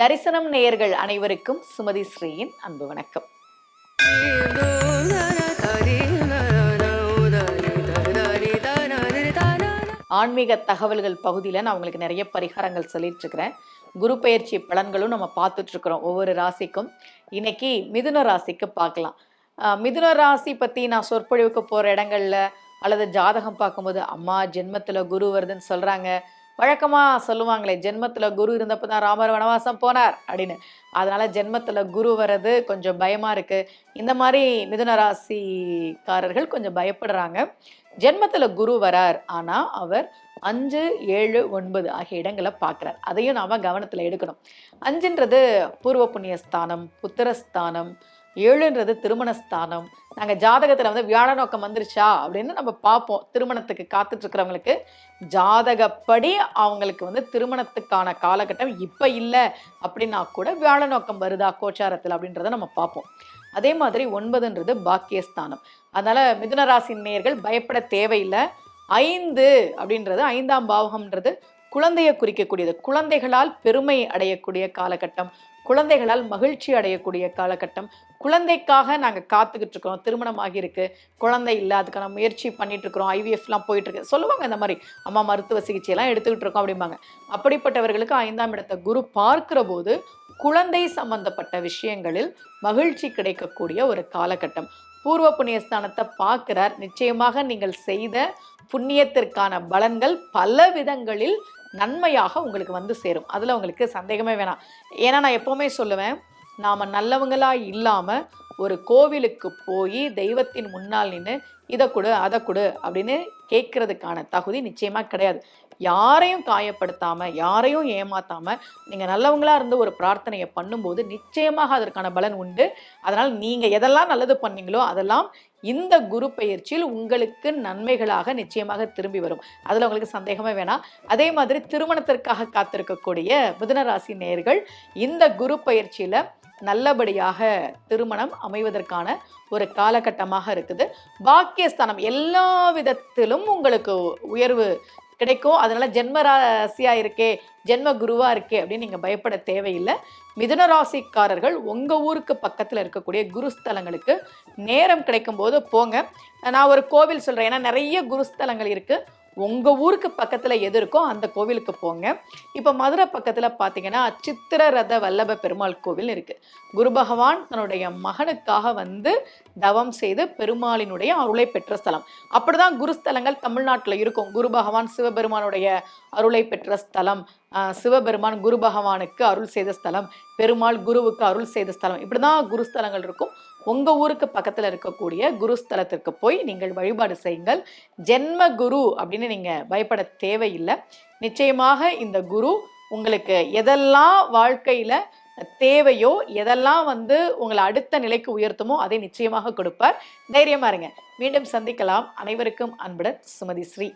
தரிசனம் நேயர்கள் அனைவருக்கும் சுமதி ஸ்ரீயின் அன்பு வணக்கம். ஆன்மீக தகவல்கள் பகுதியில் நான் உங்களுக்கு நிறைய பரிகாரங்கள் சொல்லிட்டு இருக்கிறேன் குரு பயிற்சி பலன்களும் நம்ம பார்த்துட்டு இருக்கிறோம் ஒவ்வொரு ராசிக்கும். இன்னைக்கு மிதுன ராசிக்கு பார்க்கலாம். மிதுன ராசி பற்றி நான் சொற்பொழிவுக்கு போகிற இடங்கள்ல அல்லது ஜாதகம் பார்க்கும்போது அம்மா ஜென்மத்தில் குரு வருதுன்னு சொல்கிறாங்க வழக்கமாக சொல்லுவாங்களே ஜென்மத்தில் குரு இருந்தப்போ தான் ராமர் வனவாசம் போனார் அப்படின்னு. அதனால ஜென்மத்தில் குரு வர்றது கொஞ்சம் பயமாக இருக்குது இந்த மாதிரி மிதுன ராசிக்காரர்கள் கொஞ்சம் பயப்படுறாங்க. ஜென்மத்தில் குரு வரார் ஆனால் அவர் அஞ்சு ஏழு ஒன்பது ஆகிய இடங்களை பார்க்குறார் அதையும் நாம் கவனத்தில் எடுக்கணும். அஞ்சுன்றது பூர்வ புண்ணியஸ்தானம் புத்திரஸ்தானம் ஏழுன்றது திருமணஸ்தானம். நாங்கள் ஜாதகத்தில் வந்து வியாழ நோக்கம் வந்துருச்சா? அப்படின்னு நம்ம பார்ப்போம். திருமணத்துக்கு காத்துட்ருக்கிறவங்களுக்கு ஜாதகப்படி அவங்களுக்கு வந்து திருமணத்துக்கான காலகட்டம் இப்போ இல்லை அப்படின்னா கூட வியாழ நோக்கம் வருதா கோச்சாரத்தில் அப்படின்றத நம்ம பார்ப்போம். அதே மாதிரி ஒன்பதுன்றது பாக்கியஸ்தானம். அதனால் மிதுன ராசி நேர்கள் பயப்பட தேவையில்லை. ஐந்து அப்படின்றது ஐந்தாம் பாவகம்ன்றது குழந்தையை குறிக்கக்கூடியது. குழந்தைகளால் பெருமை அடையக்கூடிய காலகட்டம். குழந்தைகளால் மகிழ்ச்சி அடையக்கூடிய காலகட்டம். குழந்தைக்காக நாங்கள் காத்துக்கிட்டு இருக்கிறோம் திருமணம் ஆகியிருக்கு. குழந்தை இல்லை அதுக்கான முயற்சி பண்ணிட்டு இருக்கிறோம் ஐவிஎஃப்லாம் போயிட்டு இருக்கு சொல்லுவாங்க இந்த மாதிரி அம்மா மருத்துவ சிகிச்சையெல்லாம் எடுத்துக்கிட்டு இருக்கோம் அப்படிம்பாங்க. அப்படிப்பட்டவர்களுக்கு ஐந்தாம் இடத்தை குரு பார்க்கிற போது குழந்தை சம்பந்தப்பட்ட விஷயங்களில் மகிழ்ச்சி கிடைக்கக்கூடிய ஒரு காலகட்டம். பூர்வ புண்ணியஸ்தானத்தை பார்க்கிறார். நிச்சயமாக நீங்கள் செய்த புண்ணியத்திற்கான பலன்கள் பல விதங்களில் நன்மையாக உங்களுக்கு வந்து சேரும். அதில் உங்களுக்கு சந்தேகமே வேணாம். ஏன்னா நான் எப்போவுமே சொல்லுவேன் நாம் நல்லவங்களாக இல்லாமல் ஒரு கோவிலுக்கு போய் தெய்வத்தின் முன்னால் நின்று இதை கொடு அதை கொடு அப்படின்னு கேட்கறதுக்கான தகுதி நிச்சயமாக கிடையாது. யாரையும் காயப்படுத்தாமல் யாரையும் ஏமாத்தாமல் நீங்கள் நல்லவங்களாக இருந்து ஒரு பிரார்த்தனையை பண்ணும்போது நிச்சயமாக அதற்கான பலன் உண்டு. அதனால் நீங்கள் எதெல்லாம் நல்லது பண்ணீங்களோ அதெல்லாம் இந்த குரு பயிற்சியில் உங்களுக்கு நன்மைகளாக நிச்சயமாக திரும்பி வரும். அதில் உங்களுக்கு சந்தேகமே வேணாம். அதே மாதிரி திருமணத்திற்காக காத்திருக்கக்கூடிய புதனராசி நேர்கள் நேயர்கள் இந்த குரு பயிற்சியில் நல்லபடியாக திருமணம் அமைவதற்கான ஒரு காலகட்டமாக இருக்குது. பாக்கியஸ்தானம் எல்லா விதத்திலும் உங்களுக்கு உயர்வு கிடைக்கும். அதனால ஜென்ம ராசியாக இருக்கே ஜென்ம குருவாக இருக்கே அப்படின்னு நீங்கள் பயப்பட தேவையில்லை. மிதுன ராசிக்காரர்கள் உங்கள் ஊருக்கு பக்கத்தில் இருக்கக்கூடிய குருஸ்தலங்களுக்கு நேரம் கிடைக்கும் போது போங்க. நான் ஒரு கோவில் சொல்கிறேன் ஏன்னா நிறைய குருஸ்தலங்கள் இருக்குது உங்கள் ஊருக்கு பக்கத்தில் எது இருக்கோ அந்த கோவிலுக்கு போங்க. இப்போ மதுரை பக்கத்தில் பார்த்தீங்கன்னா சித்திரரத வல்லப பெருமாள் கோவில் இருக்குது குரு பகவான் தன்னுடைய மகனுக்காக வந்து தவம் செய்து பெருமாளினுடைய அருளை பெற்ற ஸ்தலம். அப்படிதான் குருஸ்தலங்கள் தமிழ்நாட்டில் இருக்கும். குரு பகவான் சிவபெருமானுடைய அருளை பெற்ற ஸ்தலம் சிவபெருமான் குரு பகவானுக்கு அருள் செய்த ஸ்தலம் பெருமாள் குருவுக்கு அருள் செய்த ஸ்தலம். இப்படி தான் குருஸ்தலங்கள் இருக்கும். உங்கள் ஊருக்கு பக்கத்தில் இருக்கக்கூடிய குருஸ்தலத்திற்கு போய் நீங்கள் வழிபாடு செய்யுங்கள். ஜென்ம குரு அப்படின்னு நீங்கள் பயப்பட தேவையில்லை. நிச்சயமாக இந்த குரு உங்களுக்கு எதெல்லாம் வாழ்க்கையில் தேவையோ எதெல்லாம் வந்து உங்களை அடுத்த நிலைக்கு உயர்த்துமோ அதை நிச்சயமாக கொடுப்பார். தைரியமா இருங்க. மீண்டும் சந்திக்கலாம். அனைவருக்கும் அன்புடன் சுமதி ஸ்ரீ.